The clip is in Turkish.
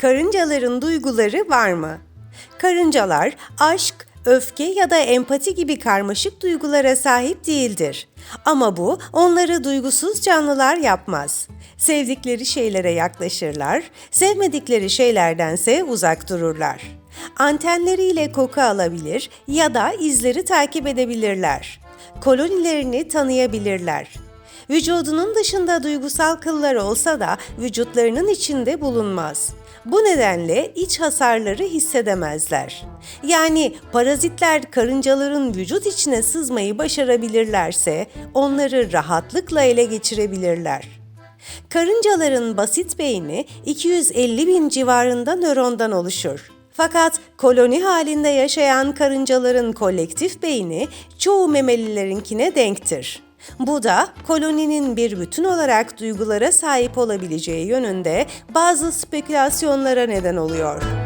Karıncaların duyguları var mı? Karıncalar aşk, öfke ya da empati gibi karmaşık duygulara sahip değildir. Ama bu onları duygusuz canlılar yapmaz. Sevdikleri şeylere yaklaşırlar, sevmedikleri şeylerdense uzak dururlar. Antenleriyle koku alabilir ya da izleri takip edebilirler. Kolonilerini tanıyabilirler. Vücudunun dışında duygusal kıllar olsa da vücutlarının içinde bulunmaz. Bu nedenle iç hasarları hissedemezler. Yani parazitler karıncaların vücut içine sızmayı başarabilirlerse onları rahatlıkla ele geçirebilirler. Karıncaların basit beyni 250 bin civarında nörondan oluşur. Fakat koloni halinde yaşayan karıncaların kolektif beyni çoğu memelilerinkine denktir. Bu da koloninin bir bütün olarak duygulara sahip olabileceği yönünde bazı spekülasyonlara neden oluyor.